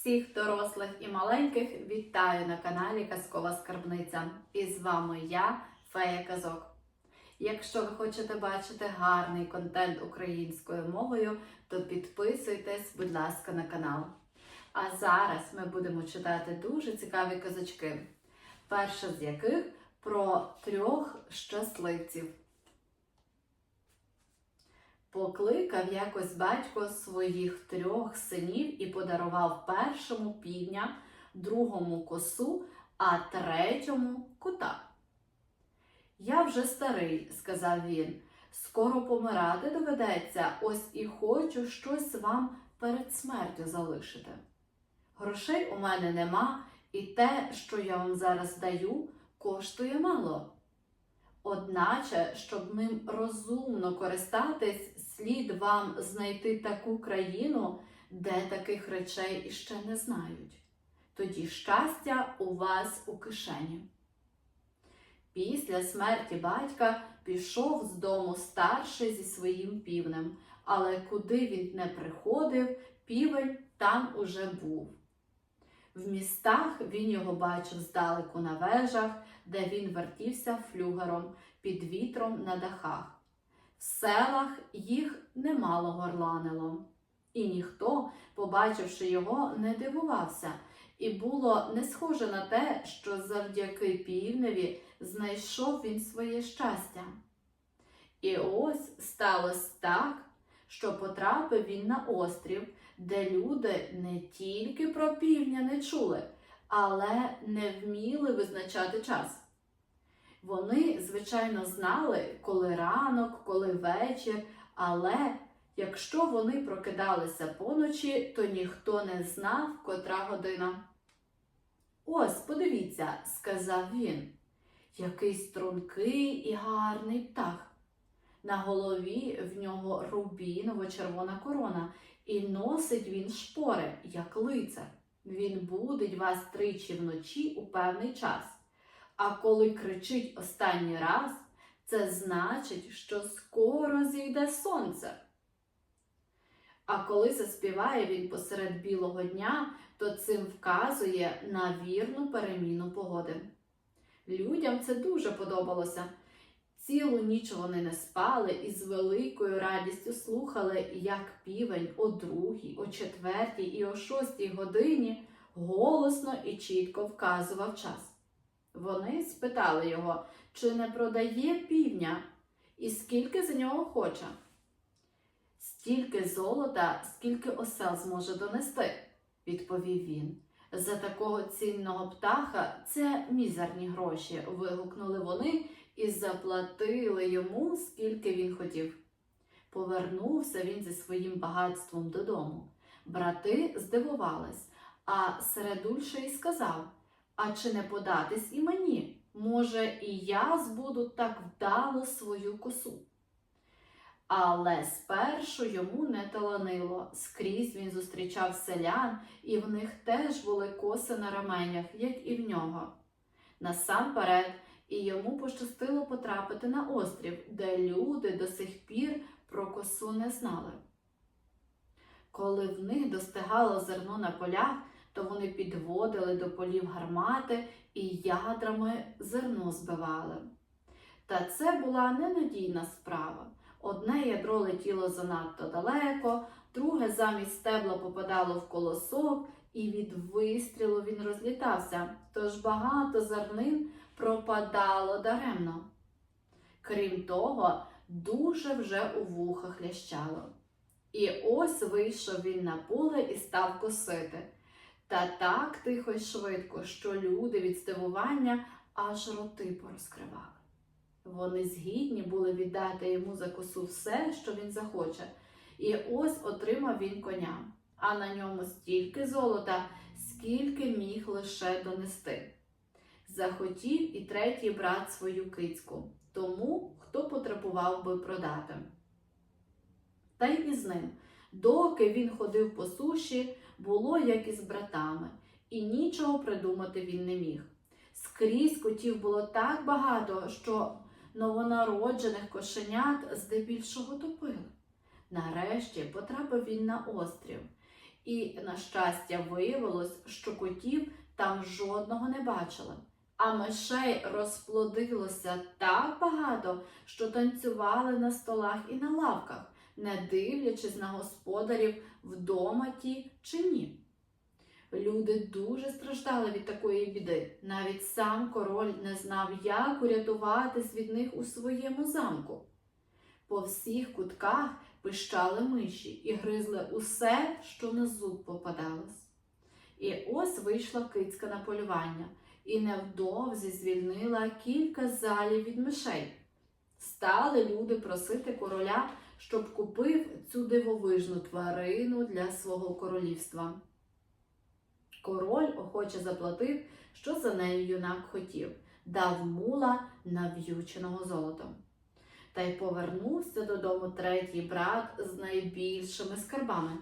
Всіх дорослих і маленьких вітаю на каналі Казкова Скарбниця. І з вами я, Фея Казок. Якщо ви хочете бачити гарний контент українською мовою, то підписуйтесь, будь ласка, на канал. А зараз ми будемо читати дуже цікаві казочки. Перша з яких про трьох щасливців. Покликав якось батько своїх трьох синів і подарував першому півня, другому косу, а третьому кота. Я вже старий, сказав він. Скоро помирати доведеться, ось і хочу щось вам перед смертю залишити. Грошей у мене нема, і те, що я вам зараз даю, коштує мало. Одначе, щоб ним розумно користатись, слід вам знайти таку країну, де таких речей іще не знають. Тоді щастя у вас у кишені. Після смерті батька пішов з дому старший зі своїм півнем, але куди він не приходив, півень там уже був. В містах він його бачив здалеку на вежах, де він вертівся флюгером під вітром на дахах. В селах їх немало горланило, і ніхто, побачивши його, не дивувався, і було не схоже на те, що завдяки півневі знайшов він своє щастя. І ось сталося так, що потрапив він на острів, де люди не тільки про півня не чули, але не вміли визначати час. Вони, звичайно, знали, коли ранок, коли вечір, але якщо вони прокидалися поночі, то ніхто не знав, котра година. Ось, подивіться, сказав він, який стрункий і гарний птах. На голові в нього рубіново-червона корона, і носить він шпори, як лицар. Він будить вас тричі вночі у певний час. А коли кричить останній раз, це значить, що скоро зійде сонце. А коли заспіває він посеред білого дня, то цим вказує на вірну переміну погоди. Людям це дуже подобалося. Цілу ніч вони не спали і з великою радістю слухали, як півень о другій, о четвертій і о шостій годині голосно і чітко вказував час. Вони спитали його, чи не продає півня і скільки за нього хоче. Стільки золота, скільки осел зможе донести, відповів він. За такого цінного птаха це мізерні гроші. вигукнули вони і заплатили йому, скільки він хотів. Повернувся він зі своїм багатством додому. Брати здивувались, а середульший сказав А чи не податись і мені? Може, і я збуду так вдало свою косу. Але спершу йому не таланило. Скрізь він зустрічав селян, і в них теж були коси на раменях, як і в нього. Насамперед, і йому пощастило потрапити на острів, де люди до сих пір про косу не знали. Коли в них достигало зерно на полях, то вони підводили до полів гармати і ядрами зерно збивали. Та це була ненадійна справа. Одне ядро летіло занадто далеко, друге замість стебла попадало в колосок, і від вистрілу він розлітався, тож багато зернин пропадало даремно. Крім того, дуже вже у вухах лящало. І ось вийшов він на поле і став косити. Та так тихо й швидко, що люди від здивування аж роти порозкривали. Вони згідні були віддати йому за косу все, що він захоче, і ось отримав він коня, а на ньому стільки золота, скільки міг лише донести. Захотів і третій брат свою кицьку, тому хто потребував би продати. Та й із ним, доки він ходив по суші, було як із братами, і нічого придумати він не міг. Скрізь котів було так багато, що новонароджених кошенят здебільшого топили. Нарешті потрапив він на острів, І, на щастя, виявилось, що котів там жодного не бачили. А мишей розплодилося так багато, що танцювали на столах і на лавках, не дивлячись на господарів вдома ті чи ні. Люди дуже страждали від такої біди. Навіть сам король не знав, як урятуватись від них у своєму замку. По всіх кутках пищали миші і гризли усе, що на зуб попадалось. І ось вийшла кицька на полювання і невдовзі звільнила кілька залів від мишей. Стали люди просити короля, щоб купив цю дивовижну тварину для свого королівства. Король охоче заплатив, що за нею юнак хотів, дав мула нав'юченого золотом. Та й повернувся додому третій брат з найбільшими скарбами.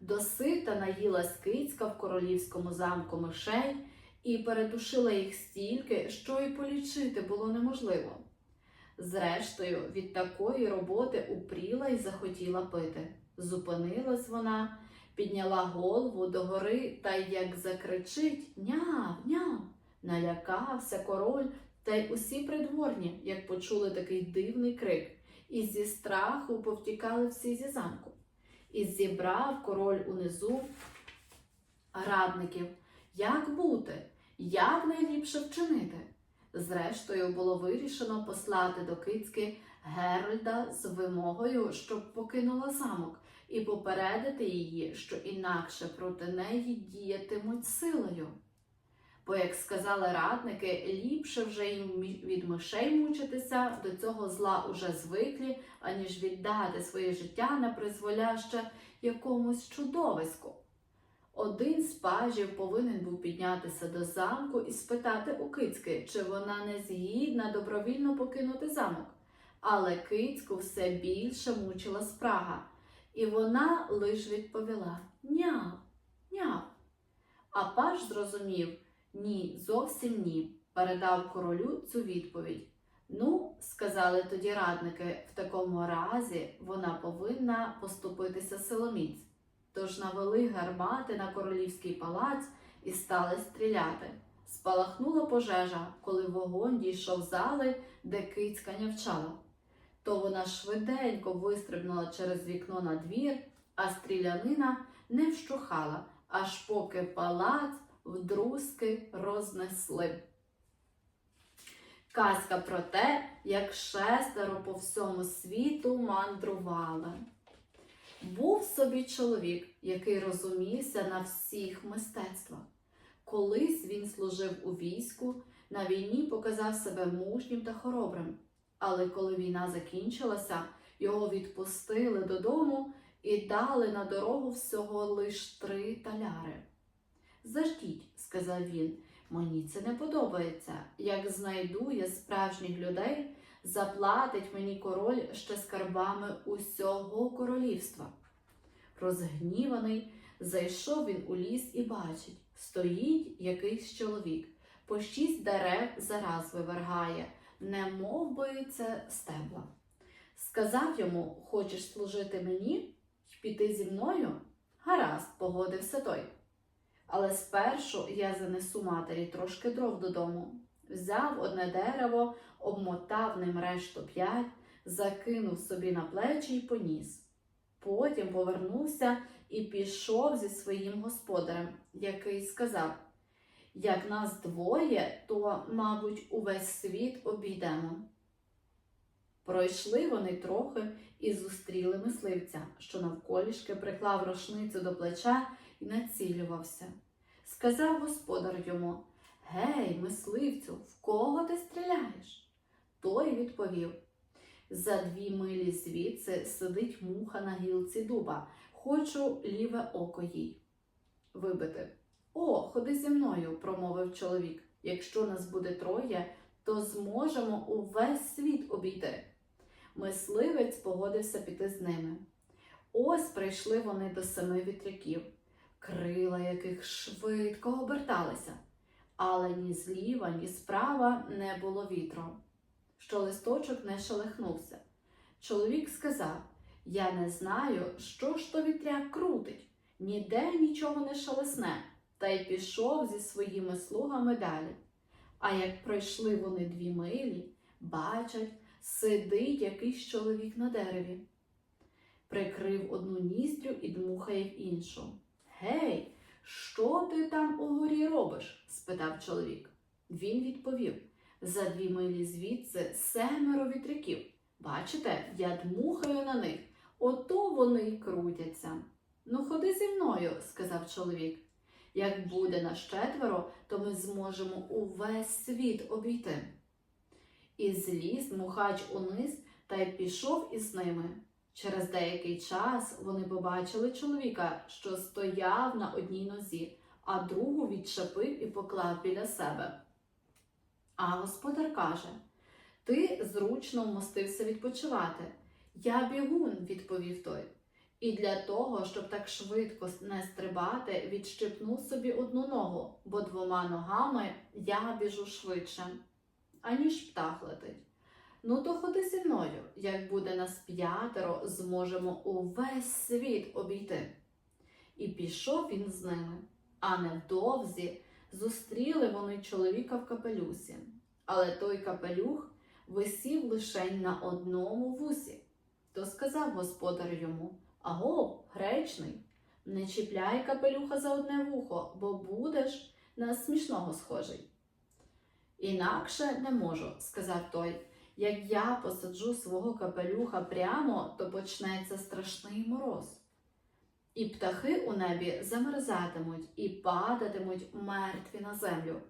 Досита наїлась кицька в королівському замку мишей і передушила їх стільки, що й полічити було неможливо. Зрештою, від такої роботи упріла й захотіла пити. Зупинилась вона, підняла голову догори та як закричить Няв, няв. Налякався король та й усі придворні, як почули такий дивний крик, і зі страху повтікали всі зі замку. І зібрав король унизу радників, як бути, як найліпше вчинити. Зрештою, було вирішено послати до Кицьки Геральда з вимогою, щоб покинула замок, і попередити її, що інакше проти неї діятимуть силою. Бо, як сказали радники, ліпше вже їм від мишей мучитися, до цього зла уже звиклі, аніж віддати своє життя на призволяще якомусь чудовиську. Один з пажів повинен був піднятися до замку і спитати у кицьки, чи вона не згідна добровільно покинути замок. Але кицьку все більше мучила спрага, і вона лиш відповіла Няв, няв. А паж зрозумів ні, зовсім ні, передав королю цю відповідь. Ну, сказали тоді радники, в такому разі вона повинна поступитися силоміць. Тож навели гармати на королівський палац і стали стріляти. Спалахнула пожежа, коли вогонь дійшов зали, де кицька нявчала. То вона швиденько вистрибнула через вікно на двір, а стрілянина не вщухала, аж поки палац вдрузки рознесли. Казка про те, як шестеро по всьому світу мандрували. Був собі чоловік, який розумівся на всіх мистецтвах. Колись він служив у війську, на війні показав себе мужнім та хоробрим. Але коли війна закінчилася, його відпустили додому і дали на дорогу всього лиш три таляри. Заждіть, сказав він, мені це не подобається. Як знайду я справжніх людей, заплатить мені король ще скарбами усього королівства. Розгніваний, зайшов він у ліс і бачить, стоїть якийсь чоловік, по шість дерев зараз вивергає, не мов би це стебла. Сказав йому: Хочеш служити мені й піти зі мною? Гаразд, погодився той. Але спершу я занесу матері трошки дров додому. Взяв одне дерево, обмотав ним решту п'ять, закинув собі на плечі й поніс. Потім повернувся і пішов зі своїм господарем, який сказав: Як нас двоє, то, мабуть, увесь світ обійдемо. Пройшли вони трохи і зустріли мисливця, що навколішки приклав рушницю до плеча і націлювався. Сказав господар йому: Гей, мисливцю, в кого ти стріляєш? Той відповів: За дві милі звідси сидить муха на гілці дуба, хочу ліве око їй. Вибити. О, ходи зі мною, промовив чоловік. Якщо нас буде троє, то зможемо увесь світ обійти. Мисливець погодився піти з ними. Ось прийшли вони до семи вітряків, крила яких швидко оберталися, але ні зліва, ні справа не було вітру, що листочок не шелехнувся. Чоловік сказав: Я не знаю, що ж то вітряк крутить. ніде нічого не шелесне, та й пішов зі своїми слугами далі. А як пройшли вони дві милі, бачать, сидить якийсь чоловік на дереві. Прикрив одну ніздрю і дмухає в іншу. Гей, що ти там угорі робиш? спитав чоловік. Він відповів за дві милі звідси семеро вітряків. Бачите, я дмухаю на них, ото вони й крутяться. Ну, ходи зі мною, сказав чоловік. Як буде нас четверо, то ми зможемо увесь світ обійти. І зліз мухач униз та й пішов із ними. Через деякий час вони побачили чоловіка, що стояв на одній нозі, а другу відчепив і поклав біля себе. А господар каже: Ти зручно вмостився відпочивати. Я бігун, відповів той. І для того, щоб так швидко не стрибати, відщипнув собі одну ногу, бо двома ногами я біжу швидше, аніж птах летить. Ну, то ходи зі мною, як буде нас п'ятеро, зможемо увесь світ обійти. І пішов він з ними, а невдовзі зустріли вони чоловіка в капелюсі, але той капелюх висів лишень на одному вусі. То сказав господар йому Аго, гречний, не чіпляй капелюха за одне вухо, бо будеш на смішного схожий. Інакше не можу, сказав той. Як я посаджу свого капелюха прямо, то почнеться страшний мороз. І птахи у небі замерзатимуть і падатимуть мертві на землю.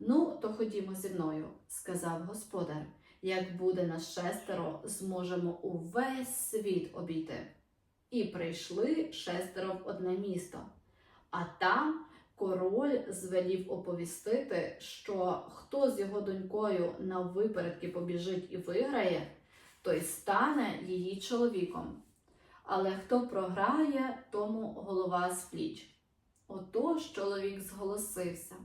Ну, то ходімо зі мною, сказав господар. Як буде нас шестеро, зможемо увесь світ обійти. І прийшли шестеро в одне місто. А там король звелів оповістити, що хто з його донькою на випередки побіжить і виграє, той стане її чоловіком. Але хто програє, тому голова з пліч. Отож чоловік зголосився.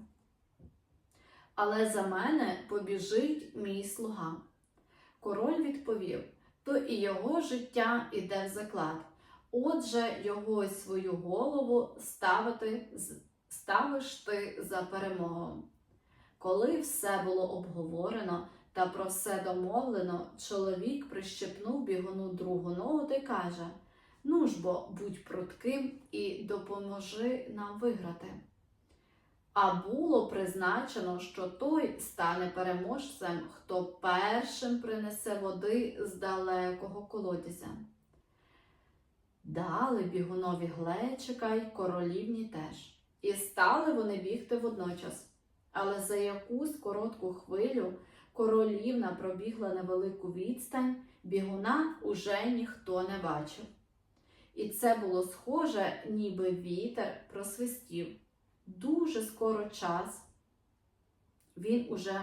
Але за мене побіжить мій слуга. Король відповів: то і його життя іде в заклад. Отже, його й свою голову ставити, ставиш ти за перемогу. Коли все було обговорено та про все домовлено, чоловік прищепнув бігуну другу ногу та й каже: Ну ж бо, будь прутким і допоможи нам виграти. А було призначено, що той стане переможцем, хто першим принесе води з далекого колодязя. Дали бігунові глечика й королівні теж. І стали вони бігти водночас. Але за якусь коротку хвилю королівна пробігла невелику відстань, бігуна уже ніхто не бачив. І це було схоже, ніби вітер просвистів. Дуже скоро час він уже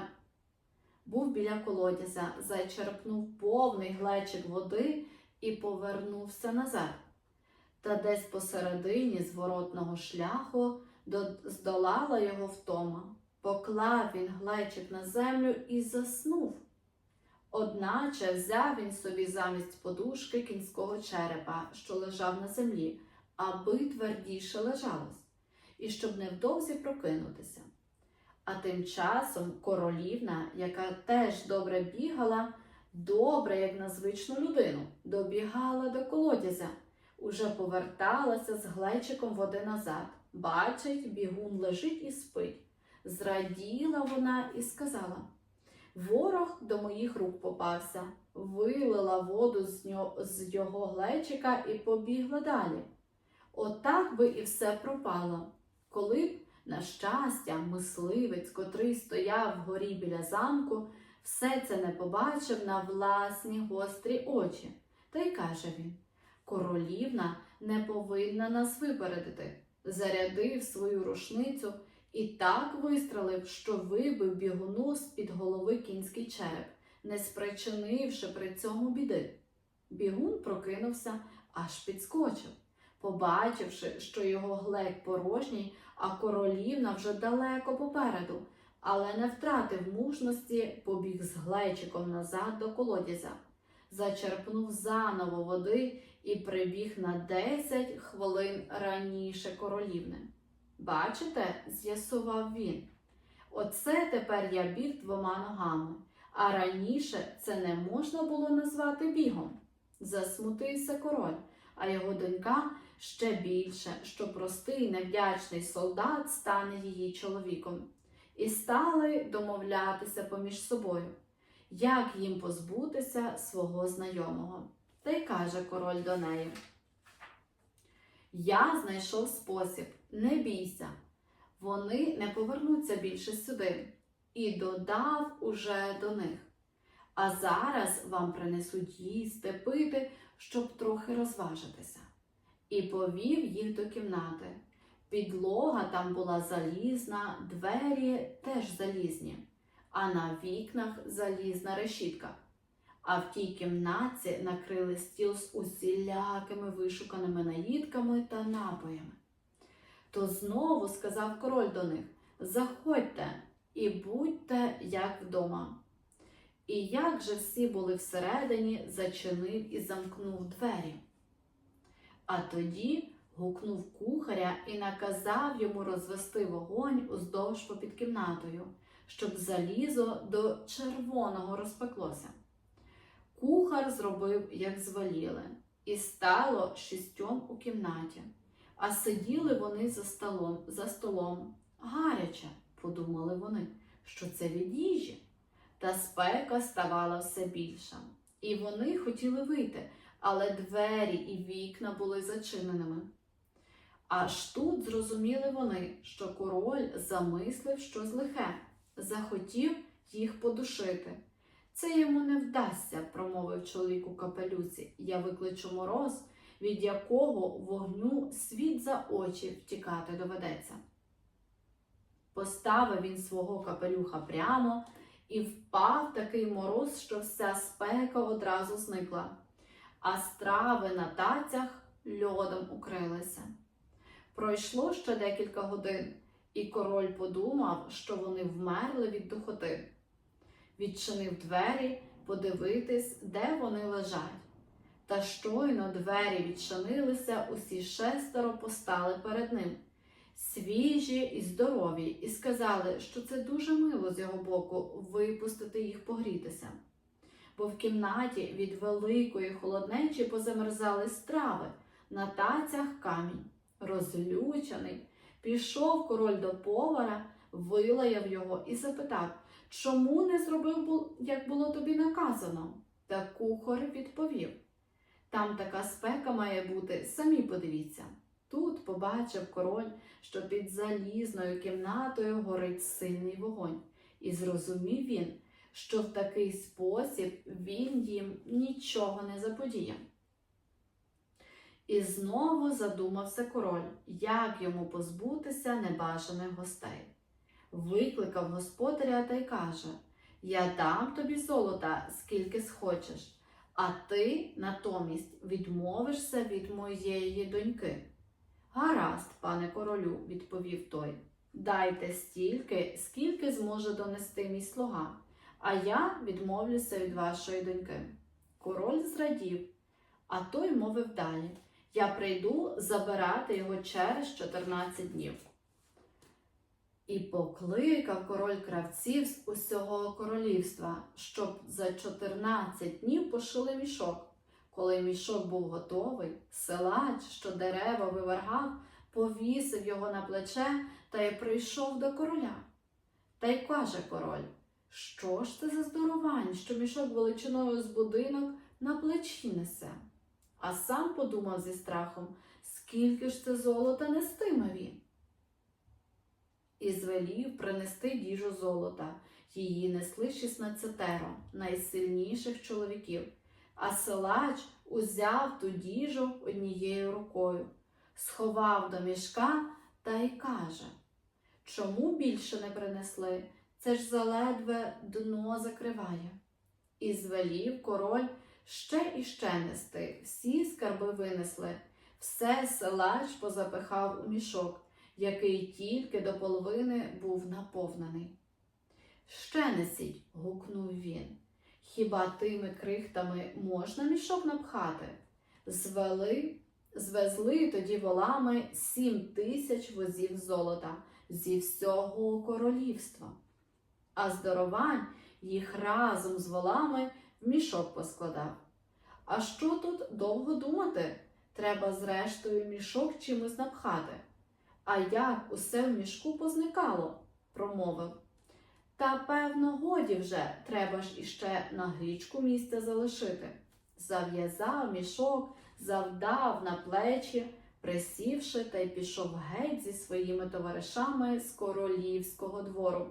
був біля колодязя, зачерпнув повний глечик води і повернувся назад. Та десь посередині зворотного шляху здолала його втома. Поклав він глечик на землю і заснув. Одначе взяв він собі замість подушки кінського черепа, що лежав на землі, аби твердіше лежалось, і щоб невдовзі прокинутися. А тим часом королівна, яка теж добре бігала, добре, як на звичну людину, добігала до колодязя, уже поверталася з глечиком води назад. Бачить, бігун лежить і спить. Зраділа вона і сказала Ворог до моїх рук попався, вилила воду з, нього, з його глечика і побігла далі. Отак би і все пропало. Коли б, на щастя, мисливець, котрий стояв вгорі біля замку, все це не побачив на власні гострі очі. Та й каже він Королівна не повинна нас випередити. Зарядив свою рушницю і так вистрелив, що вибив бігуну з під голови кінський череп, не спричинивши при цьому біди. Бігун прокинувся, аж підскочив, побачивши, що його глек порожній, а королівна вже далеко попереду, але не втратив мужності, побіг з глечиком назад до колодязя, зачерпнув заново води і прибіг на 10 хвилин раніше королівни. Бачите, з'ясував він. Оце тепер я біг двома ногами, а раніше це не можна було назвати бігом. Засмутився король, а його донька ще більше, що простий невдячний солдат стане її чоловіком. І стали домовлятися поміж собою, як їм позбутися свого знайомого. Та й каже король до неї: Я знайшов спосіб, не бійся, вони не повернуться більше сюди. І додав уже до них. А зараз вам принесуть їсти, пити, щоб трохи розважитися. І повів їх до кімнати. Підлога там була залізна, двері теж залізні, а на вікнах залізна решітка. А в тій кімнаті накрили стіл з усілякими вишуканими наїдками та напоями. То знову сказав король до них Заходьте і будьте як вдома. І як же всі були всередині, зачинив і замкнув двері. А тоді гукнув кухаря і наказав йому розвести вогонь уздовж попід кімнатою, щоб залізо до червоного розпеклося. Кухар зробив, як звеліли, і стало шістьом у кімнаті, а сиділи вони за столом, за столом. Гаряче, подумали вони, що це від їжі. Та спека ставала все більша. І вони хотіли вийти, але двері і вікна були зачиненими. Аж тут зрозуміли вони, що король замислив щось лихе, захотів їх подушити. Це йому не вдасться, промовив чоловік у капелюці. Я викличу мороз, від якого вогню світ за очі втікати доведеться. Поставив він свого капелюха прямо і впав такий мороз, що вся спека одразу зникла, а страви на тацях льодом укрилися. Пройшло ще декілька годин, і король подумав, що вони вмерли від духоти. Відчинив двері подивитись, де вони лежать. Та щойно двері відчинилися, усі шестеро постали перед ним, свіжі і здорові, і сказали, що це дуже мило з його боку випустити їх погрітися. Бо в кімнаті від великої холоднечі позамерзали страви, на тацях камінь. Розлючений, пішов король до повара, вилаяв його і запитав, чому не зробив, як було тобі наказано? Та кухар відповів там така спека має бути, самі подивіться. Тут побачив король, що під залізною кімнатою горить сильний вогонь, і зрозумів він, що в такий спосіб він їм нічого не заподіє. І знову задумався король, як йому позбутися небажаних гостей. Викликав господаря та й каже: Я дам тобі золота, скільки схочеш, а ти натомість відмовишся від моєї доньки. Гаразд, пане королю, відповів той. Дайте стільки, скільки зможе донести мій слуга, а я відмовлюся від вашої доньки. Король зрадів, а той мовив далі. Я прийду забирати його через 14 днів. І покликав король кравців з усього королівства, щоб за 14 днів пошили мішок. Коли мішок був готовий, силач, що дерева вивергав, повісив його на плече та й прийшов до короля. Та й каже король, що ж це за здорувань, що мішок величиною з будинок на плечі несе? А сам подумав зі страхом, скільки ж це золота нестиме він. І звелів принести діжу золота. Її несли шістнадцятеро найсильніших чоловіків, а силач узяв ту діжу однією рукою, сховав до мішка та й каже Чому більше не принесли? Це ж заледве дно закриває. І звелів король ще і ще нести, всі скарби винесли, все силач позапихав у мішок який тільки до половини був наповнений. Ще несіть, гукнув він. Хіба тими крихтами можна мішок напхати? Звели, звезли тоді волами сім тисяч возів золота зі всього королівства, а здоровань їх разом з волами в мішок поскладав. А що тут довго думати? Треба зрештою мішок чимось напхати. А як усе в мішку позникало, промовив. Та певно, годі вже, треба ж іще на гичку місце залишити. Зав'язав мішок, завдав на плечі, присівши та й пішов геть зі своїми товаришами з королівського двору.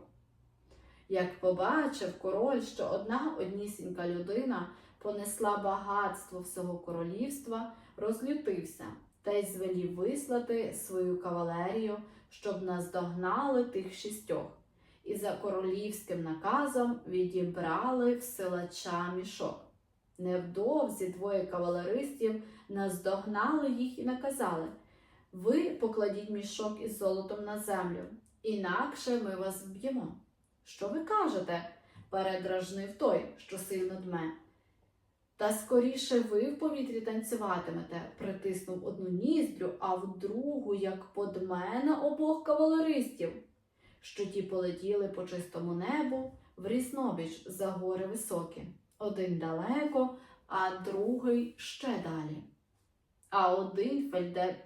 Як побачив король, що одна однісінька людина понесла багатство всього королівства, розлютився та й звелів вислати свою кавалерію, щоб наздогнали тих шістьох, і за королівським наказом відібрали в силача мішок. Невдовзі двоє кавалеристів наздогнали їх і наказали Ви покладіть мішок із золотом на землю, інакше ми вас вб'ємо. Що ви кажете? передражнив той, що сильно дме. Та скоріше ви в повітрі танцюватимете, притиснув одну ніздрю, а в другу, як подме на обох кавалеристів, що ті полетіли по чистому небу в різнобіч за гори високі, один далеко, а другий ще далі. А один фельде...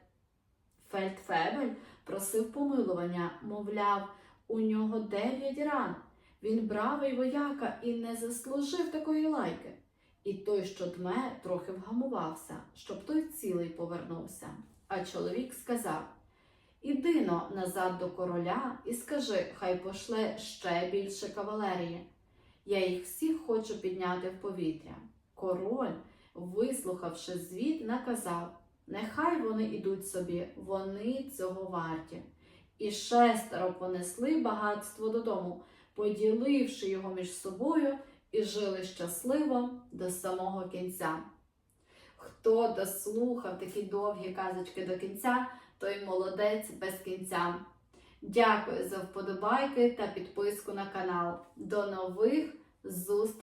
фельдфебель просив помилування, мовляв, у нього дев'ять ран. Він бравий вояка і не заслужив такої лайки. І той, що дме, трохи вгамувався, щоб той цілий повернувся. А чоловік сказав Іди но назад до короля і скажи, хай пошле ще більше кавалерії. Я їх всіх хочу підняти в повітря. Король, вислухавши звіт, наказав Нехай вони ідуть собі, вони цього варті. І шестеро понесли багатство додому, поділивши його між собою і жили щасливо до самого кінця. Хто дослухав такі довгі казочки до кінця, той молодець без кінця. Дякую за вподобайки та підписку на канал. До нових зустрічей!